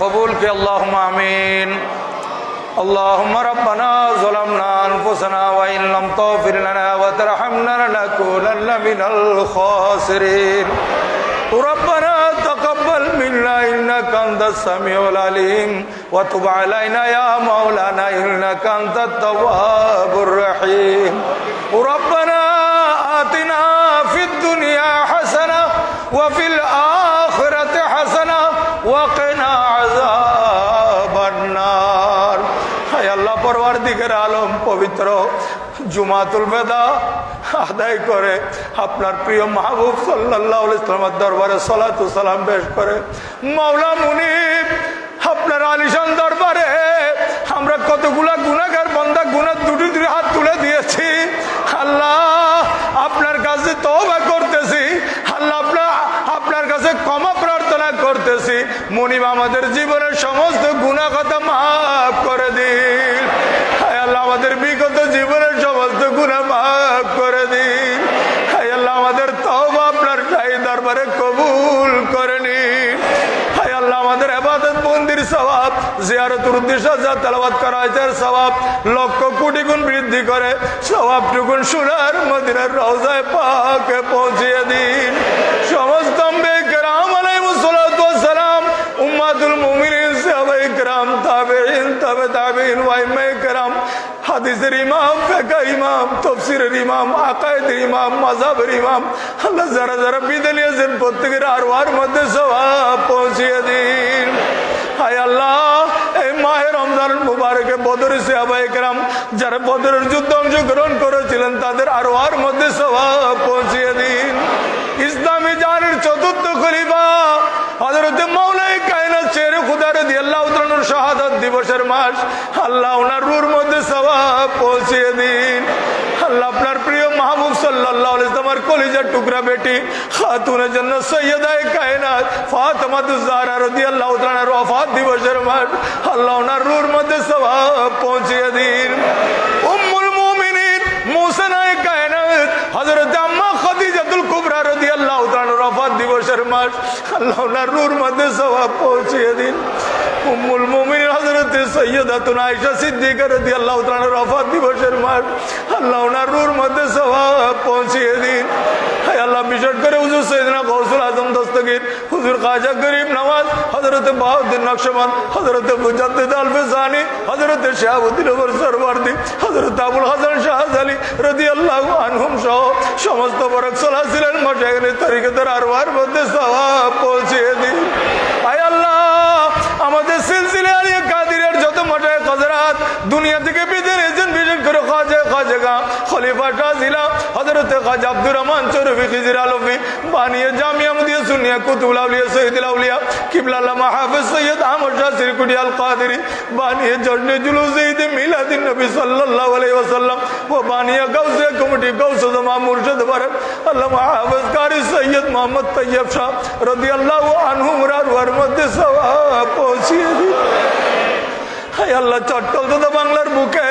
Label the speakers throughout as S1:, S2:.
S1: قبول کے اللهم آمین اللهم ربنا ظلمنا أنفسنا وإن لم تغفر لنا وترحمنا لنكونن من الخاسرين ربنا تقبل منا إنك أنت السميع العليم وتب علينا يا مولانا إنك أنت التواب الرحيم ربنا آتنا في الدنيا حسنة وفي الآخرة পবিত্র জুমাতুল বেদা আদায় করে আপনার প্রিয় মাহবুব সাল্লাহ ইসলামের দরবারে সলাতু সালাম পেশ করে। মাওলা মুনিব, আপনার আলিশান দরবারে আমরা কতগুলা গুণাগার বন্দা গুণার দুটি দুটি হাত তুলে দিয়েছি। আল্লাহ, আপনার কাছে তওবা করতেছি। আল্লাহ, আপনার আপনার কাছে ক্ষমা প্রার্থনা করতেছি। মনিব, আমাদের জীবনের সমস্ত গুণা কথা মাফ করে দিন। আমাদের বিগত জীবনের সমস্ত গুণা মাফ করে দিন। হাই আল্লাহ, আমাদের তব আপনার তাই দরবারে কবুল করে নিন। হাই আল্লাহ, আমাদের আবাদত মন্দির স্বভাব, জিয়ারতুর উদ্দেশ্যে যা তালাবাদ করা হয়েছে স্বভাব লক্ষ কোটি গুণ বৃদ্ধি করে স্বভাব টুকুন সোনার মদিনের রওজায় পাকে পৌঁছিয়ে দিন। সমস্ত গ্রাম তাবে তাবে তাবিন ওয়াইমাই গ্রাম হাদিসের ইমাম ফেকা ইমাম, তফসিরের ইমাম, আকায়দের ইমাম মাজাবের ইমাম, আল্লাহ যারা যারা বিদে প্রত্যেকের আর ওয়ার মধ্যে স্বভাব পৌঁছিয়ে দিন। হায় আল্লাহ, এই মাহে রমজান মুবারকে বদরের সেবাইকরাম যারা বদরের যুদ্ধ অংশগ্রহণ করেছিলেন, তাদের আর ওয়ার মধ্যে স্বভাব পৌঁছিয়ে দিন। ইসলামী জানের চতুর্থ খলিফা হজরত মৌলাই শের খুদা রাদিয়াল্লাহু তাআলার শাহাদাত দিবসের মাস, আল্লাহ ওনার রূর মধ্যে সওয়াব পৌঁছিয়ে দিন। আল্লাহ আপনার প্রিয় মাহবুব আলাইহি ওয়াসাল্লামের কলিজার টুকরা বেটি খাতুনে জান্নাত সৈয়দায়ে কায়নাত তাআলার ওয়াফাত দিবসের মাস, আল্লাহ ওনার রূর মধ্যে সওয়াব পৌঁছিয়ে দিন। উম্মুল মুমিনিন কায়নাত, হযরত আম্মা খাদিজাতুল কুবরা তাআলার দিবসের মাস আল্লাহ ওনার রূর মধ্যে সওয়াব পৌঁছিয়ে দিন। উম্মুল মুমিনিন হযরত সৈয়দাতুনা আয়েশা সিদ্দিকা রাদিয়াল্লাহু তাআলার ওয়াফাত দিবসের মাস আল্লাহ ওনার রূর মধ্যে সওয়াব পৌঁছিয়ে দিন। আল্লাহ, বিশেষ করে হুজুর সৈয়দনা হুজুর খাজা গরিব নওয়াজ হযরত বাহাউদ্দিন নকশবন্দ হযরত মুজাদ্দিদ আলফিসানি, হযরত শাহাবুদ্দিন ওমর সরওয়ার্দী, হযরত আবুল হাসান শাহজালি রাদিয়াল্লাহু আনহুম সহ সমস্ত বরক সলাসিলেন মশাইখের তরিকতের আরওয়ার মধ্যে সওয়াব পৌঁছিয়ে দিন। আয় আল্লাহ, আমাদের সিলসিলে আলিয়া কাদিরের যত মশাই হযরত দুনিয়া থেকে খলিফা শাহজিলা হযরত খাজা আব্দুর রহমান চরফি খিজির আলমী। বানিয়ে জামিয়া মুদিয়া সুনিয়া কুতুল আউলিয়া, সৈয়দুল আল্লামা সৈয়দ আহমদ শাহ সিরকুটি আল কাদেরি বানিয়ে জজনে জুলুস ঈদ মিলাদিন নবী সাল্লাল্লাহু আলাইহি ওয়াসাল্লাম। ও বানিয়ে গাউসে কমিটি গাউস জামা, মুর্শিদ বারক। আল্লামা হাফিজ কারি সৈয়দ মোহাম্মদ তৈয়ব শাহ রাদিয়াল্লাহু আনহু মুরার মধ্যে সওয়াব পৌঁছিয়ে দিন। আল্লাহ চট্টল তথা বাংলার বুকে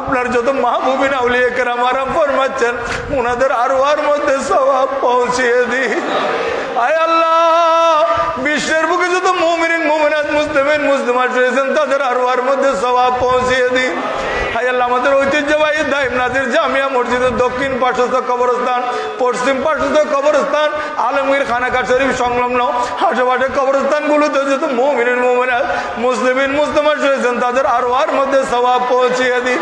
S1: আপনার যত মাহবুবিন আউলিয়া কেরাম ফরমাচ্ছেন ওনাদের আরও আর মধ্যে সবাব পৌঁছিয়ে দিই। আয় আল্লাহ, বিশ্বের বুকে যত মুমিনিন, মুমিনাত, মুসলিমিন, মুসলিমাত রয়েছেন, তাদের আরও আর মধ্যে সবাব পৌঁছিয়ে আল্লাহ, আমাদের ঐতিহ্যবাহী দাইম নাজির জামিয়া মসজিদের দক্ষিণ পার্শ্বস্থ কবরস্থান, পশ্চিম পার্শ্বস্থ কবরস্থান আলমগীর খানাকা শরীফ সংলগ্ন আশেপাশে কবরস্থানগুলোতে যত মুমিনিন মুমিনাত মুসলিমিন মুসলিমাত রয়েছেন তাদের আরও আর মধ্যে সবাব পৌঁছিয়ে দিন।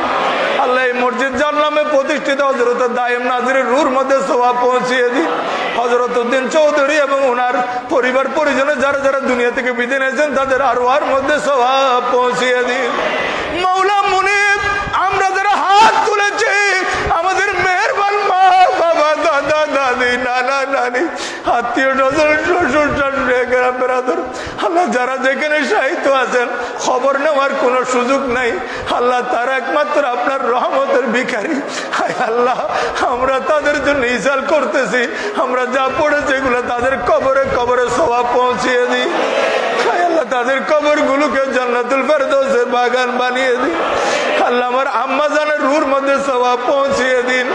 S1: আল্লাহ এই মসজিদ নামে প্রতিষ্ঠিত হজরত দায়েম নাজিরের রুর মধ্যে সবাব পৌঁছিয়ে দিন। হজরত উদ্দিন চৌধুরী এবং ওনার পরিবার পরিজনে যারা যারা দুনিয়া থেকে বিদায় নিয়েছেন, তাদের আরও আর মধ্যে সবাব পৌঁছিয়ে দিন মৌলা মুনিব আমরা যারা হাত তুলেছি আমাদের মেহরবান মা বাবা দাদা দাদি নানা নানি আত্মীয় আল্লাহ যারা যেখানে সাহিত্য আছেন, খবর নেওয়ার কোনো সুযোগ নাই। আল্লাহ তারা একমাত্র আপনার রহমতের ভিখারি। হায় আল্লাহ, আমরা তাদের জন্য ইসাল করতেছি। আমরা যা পড়েছি এগুলো তাদের কবরে কবরে সবাব পৌঁছিয়ে দিই। হায় আল্লাহ, তাদের কবর গুলোকে জান্নাতুল ফেরদৌসের বাগান বানিয়ে দিই। আল্লাহ আমার আম্মা জানের রুর মধ্যে সবাব পৌঁছিয়ে দিন।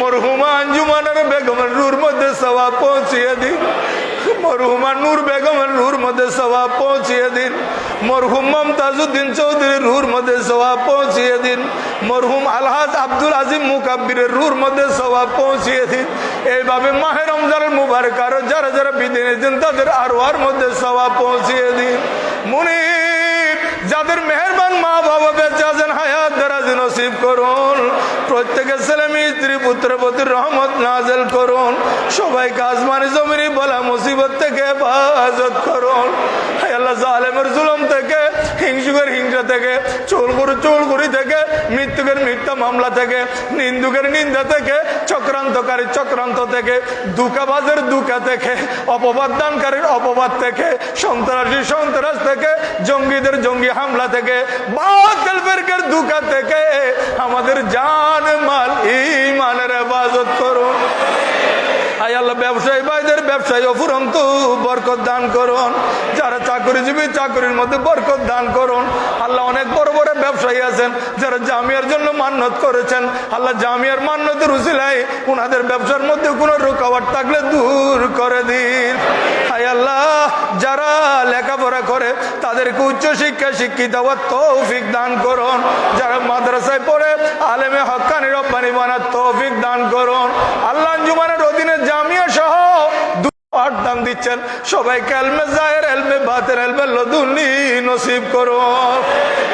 S1: মরহুমা আঞ্জুমানের বেগমের রুর মধ্যে সবাব পৌঁছিয়ে দিন। মরহুমা নূর বেগমের রুর মধ্যে সবাব পৌঁছিয়ে দিন। মরহুম মমতাজুদ্দিন চৌধুরীর রুর মধ্যে সবাব পৌঁছিয়ে দিন। মরহুম আলহাজ আব্দুল আজিম মুকাব্বিরের রুর মধ্যে সবাব পৌঁছিয়ে দিন। এইভাবে মাহের রমজানের মুবারক আরও যারা যারা বিদিন দিন তাদের আরোয়ার মধ্যে সবাব পৌঁছিয়ে দিন। মুনির যাদের মেহরবান মা বাবা বেঁচে আছেন হায়াত দারাজ নসিব করুন প্রত্যেকের ছেলে মেয়ে, স্ত্রী পুত্র প্রতি রহমত নাজেল করুন। সবাইকে আসমানি জমিনি বলা মুসিবত থেকে হেফাজত করুন। জঙ্গিদের জঙ্গি হামলা থেকে, বাতিল থেকে, আমাদের জান মাল ইমানের হেফাজত করুন আয় আল্লাহ, ব্যবসায়ী ভাইদের ব্যবসায়ী অফুরন্ত, বরকত দান করুন। যারা চাকরিজীবী, চাকরির মধ্যে বরকত দান করুন। আল্লাহ অনেক বড় বড় ব্যবসায়ী আছেন, যারা জামিয়ার জন্য মান্যত করেছেন। আল্লাহ জামিয়ার মান্যতের উচিলাই ওনাদের ব্যবসার মধ্যে কোনো রুকাওয়াট থাকলে দূর করে দিন। হায় আল্লাহ, যারা লেখাপড়া করে, তাদেরকে উচ্চ শিক্ষা, শিক্ষিত হওয়ার তৌফিক দান করুন। যারা মাদ্রাসায় পড়ে, আলেমে হক্কানি রব্বানি বানার তৌফিক দান করুন। আল্লাহ জুমানের পাঠদান দিচ্ছেন সবাই এলমে জাহের এলমে বাতের এলমে লদুনি নসিব করুন।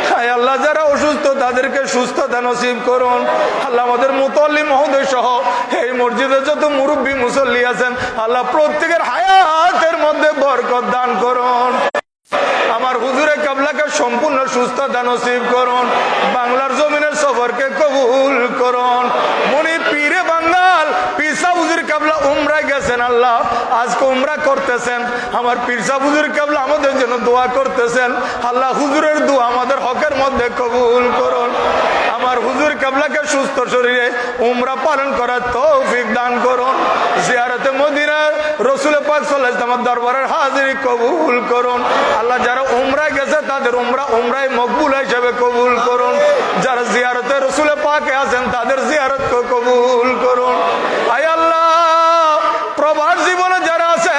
S1: হায় আল্লাহ, যারা অসুস্থ তাদেরকে সুস্থতা নসিব করুন। আল্লাহ আমাদের মুতল্লি মহোদয় সহ এই মসজিদে যত মুরব্বী মুসল্লি আছেন, আল্লাহ প্রত্যেকের হায়াতের মধ্যে বরকত দান করুন। আমার হুজুরে কাবলাকে সম্পূর্ণ সুস্থতা নসিব করুন। বাংলার জমিনের সফরকে কবুল করুন। মনি পীরে বাঙ্গাল কাবলা উমরা গেছেন আল্লাহ, আজকে উমরা করতেছেন। আমার পিরসা হুজুর কাবলা আমাদের জন্য দোয়া করতেছেন। আল্লাহ হুজুরের দোয়া আমাদের হকের মধ্যে কবুল করুন। আমার হুজুর কাবলাকে সুস্থ শরীরে উমরা পালন করার তৌফিক দান করুন। জিয়ারতে মদিনার রসুল পাক সাল্লাহ আমার দরবারের হাজির কবুল করুন। আল্লাহ যারা উমরা গেছে তাদের উমরা উমরাই মকবুল হিসেবে কবুল করুন। যারা জিয়ারতে রসুল পাকে আছেন তাদের জিয়ারত কবুল করুন। আয় আল্লাহ প্রবাস জীবনে যারা আছে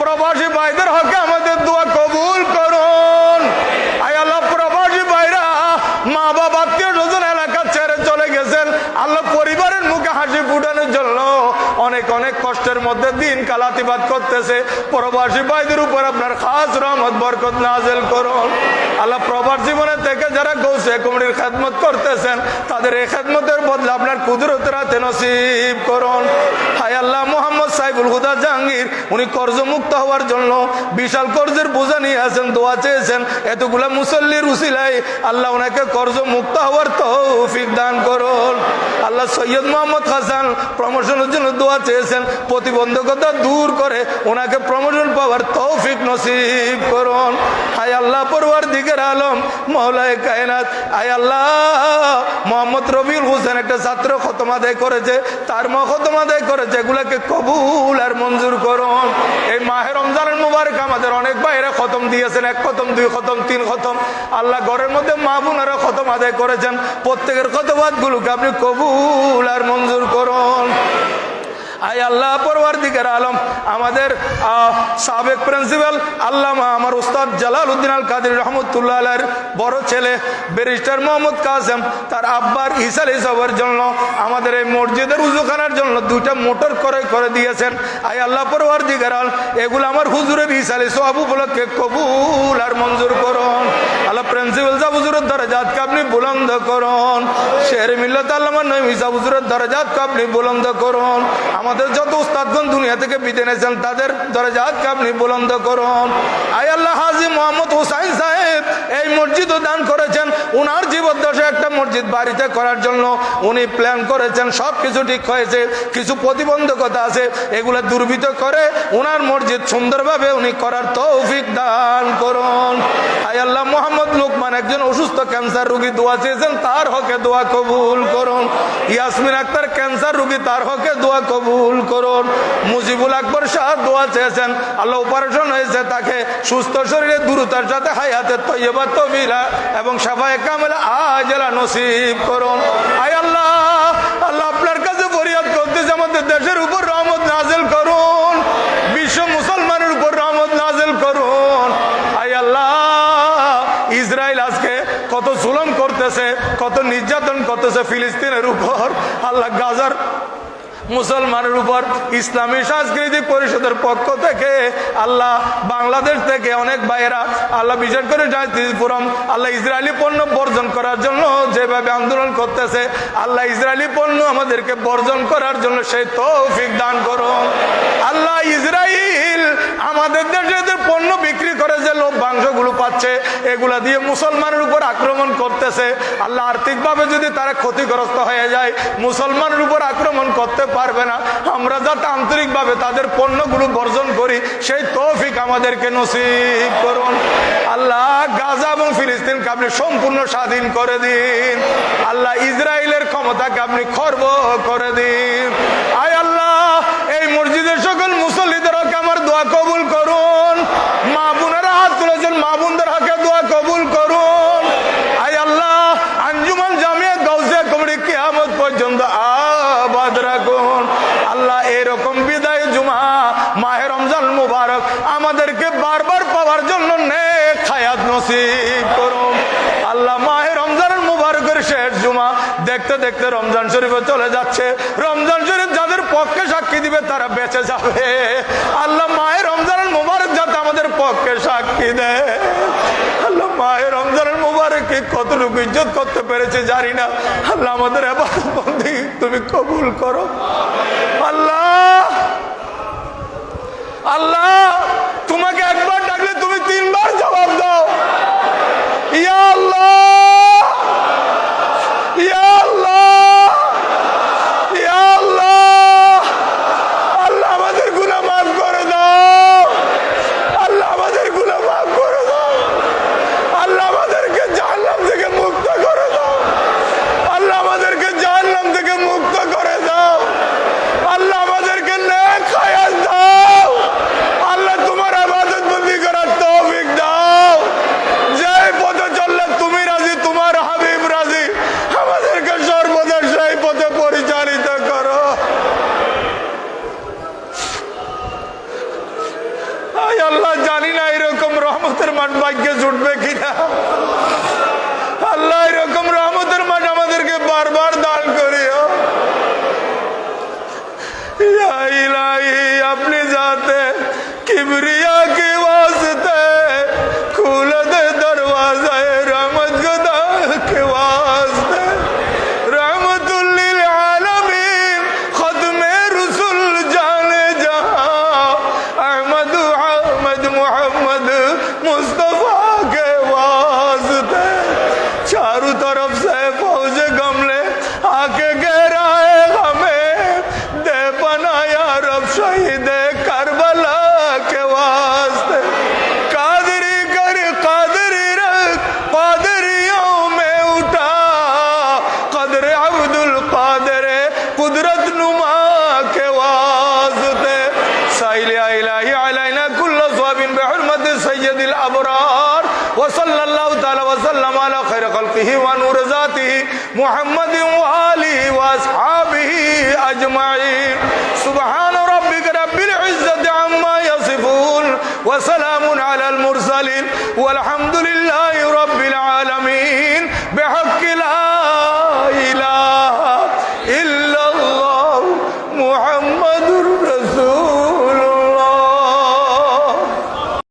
S1: প্রবাসী ভাইদের হকে আমাদের দোয়া কবুল করুন আয় আল্লাহ প্রবাসী ভাইরা মা বাবা আত্মীয় স্বজন এলাকা ছেড়ে চলে গেছেন আল্লাহ পরিবারের মুখে হাসি ফুটানোর জন্য অনেক অনেক কষ্টের দিন কালাতিবাদ করতেছে। প্রবাসী ভাইদের উপর আপনার খাস রহমত, বরকত নাজেল করুন। আল্লাহ প্রবাস জীবনে থেকে যারা গৌসে কুমড়ির খেদমত করতেছেন, তাদের এই খেদমতের বদলে আপনার কুদরত রাতে নসিব করুন। হায় আল্লাহ মোহাম্মদ সাইবুল হুদা জাহাঙ্গীর, উনি কর্জ মুক্ত হওয়ার জন্য বিশাল কর্জের বোঝা নিয়ে আছেন দোয়া চেয়েছেন। এতগুলা মুসল্লির উসিলাই আল্লাহ ওনাকে কর্জ মুক্ত হওয়ার তৌফিক দান করুন। আল্লাহ সৈয়দ মোহাম্মদ হাসান প্রমোশনের জন্য দোয়া চেয়েছেন, প্রতিবন্ধকতা দূর করে ওনাকে প্রমোশন পাওয়ার তৌফিক নসিব করুন। হায় আল্লাহ পড়ুয়ার দিকের আলম মহলায় কায়নাত। আয় আল্লাহ, মোহাম্মদ রবিউল হোসেন একটা ছাত্র খতম আদায় করেছে, তার মা খতম আদায় করেছে, এগুলাকে কবুল আর মঞ্জুর করুন এই মাহের রমজানের মুবারক আমাদের অনেক বাইরে খতম দিয়েছেন, এক খতম, দুই খতম, তিন খতম। আল্লাহ ঘরের মধ্যে মা বোনেরা খতম আদায় করেছেন। প্রত্যেকের খতবাদ গুলোকে আপনি কবুল আর মঞ্জুর করুন। আয় আল্লাহ পরওয়ার দিকের আলম। আমাদের সাবেক প্রিন্সিপাল আল্লামা আমার উস্তাদ জালাল উদ্দিন আল কাদির রহমতুল্লাহ বড় ছেলে, ব্যারিস্টার মোহাম্মদ কাসেম, তার আব্বার ইসাল হিসাবের জন্য আমাদের এই মসজিদের উজুখানার জন্য দুইটা মোটর করে করে দিয়েছেন। আয় আল্লাহ পরওয়ার দিকের আল এগুলো আমার হুজুরের ইসালি সব উপলক্ষে কবুল আর মঞ্জুর করুন। আল্লাহ, প্রিন্সিপাল সাহেব, হুজুরের দরজাতকে আপনি বুলন্দ করুন। শের মিল্লত আল্লামা নবী সাহেব, হুজুরের দরজাতকে আপনি বুলন্দ করুন। আমাদের যত উস্তাদগণ দুনিয়া থেকে বিদে নিয়েছেন, তাদের দরজাতকে আপনি বুলন্দ করুন। আয় আল্লাহ হাজি মোহাম্মদ হুসাইন সাহেব এই মসজিদও দান করেছেন। উনার জীবদ্দশায় একটা মসজিদ বাড়িতে করার জন্য উনি প্ল্যান করেছেন। সব কিছু ঠিক হয়েছে, কিছু প্রতিবন্ধকতা আছে, এগুলো দুর্বৃত করে উনার মসজিদ সুন্দরভাবে উনি করার তৌফিক দান করুন। আল্লাহ, মোহাম্মদ লোকমান একজন অসুস্থ ক্যান্সার রোগী দোয়া চেয়েছেন, তার হকে দোয়া কবুল করুন। ইয়াসমিন আক্তার ক্যান্সার রুগী, তার হকে দোয়া কবুল করুন। মুজিবুল আকবর শাহ দোয়া চেয়েছেন, আল্লাহ অপারেশন হয়েছে তাকে সুস্থ শরীরে দ্রুতার সাথে হায়াতে তৈবা এবং সাফায় কামেলা আজলা নসিব করুন। আয় আল্লাহ আল্লাহ আপনার কাছে ফরিয়াদ করতেছে, আমাদের দেশের উপর রহমত নাজেল করুন। বিশ্ব মুসলমানের উপর রহমত নাজেল করুন। আয় আল্লাহ, ইসরায়েল আজকে কত জুলম করতেছে, কত নির্যাতন করতেছে, ফিলিস্তিনের উপর। আল্লাহ গাজার মুসলমানের উপর ইসলামী সাংস্কৃতিক পরিষদের পক্ষ থেকে আল্লাহ বাংলাদেশ থেকে অনেক ভাইয়েরা আল্লাহ বিশেষ করে জাতিপুরম, আল্লাহ ইসরায়েলি পণ্য বর্জন করার জন্য যেভাবে আন্দোলন করতেছে, আল্লাহ ইসরায়েলি পণ্য আমাদেরকে বর্জন করার জন্য সেই তৌফিক দান করুন। আল্লাহ ইসরায়েল আমাদের দেশে পণ্য বিক্রি পাচ্ছে এগুলা দিয়ে মুসলমানের উপর আক্রমণ করতেছে। আল্লাহ আর্থিকভাবে যদি তারা ক্ষতিগ্রস্ত হয়ে যায়, মুসলমানের উপর আক্রমণ করতে পারবে না। আমরা যাতে আন্তরিকভাবে তাদের পণ্যগুলো বর্জন করি, সেই তৌফিক আমাদেরকে নসিব করুন। আল্লাহ গাজা এবং ফিলিস্তিনকে আপনি সম্পূর্ণ স্বাধীন করে দিন। আল্লাহ ইসরায়েলের ক্ষমতাকে আপনি খর্ব করে দিন। আয় আল্লাহ, এই মসজিদের সকল মুসল্লিদের হকে আমার দোয়া কবুল করুন। মা বোনেরা হাত তুলেছেন, মা বোনদের দেখতে রমজান শরীফে চলে যাচ্ছে। রমজান শরীফ যাদের পক্ষে সাক্ষী দিবে, তারা বেঁচে যাবে। আল্লাহ মায়ের রমজানের মুবারক যাতে আমাদের পক্ষে সাক্ষী দেয়। আল্লাহ মায়ের রমজানের মুবারককে কতটুকু ইজ্জত করতে পেরেছে জানি না। আল্লাহ আমাদের এবার তুমি কবুল করো। আল্লাহ! আল্লাহ! তোমাকে একবার Kibriya خير خلقه ونور ذاته محمد وآله وأصحابه أجمعين سبحان ربك رب العزة عما يصفون وسلام على المرسلين والحمد لله رب العالمين بحق لا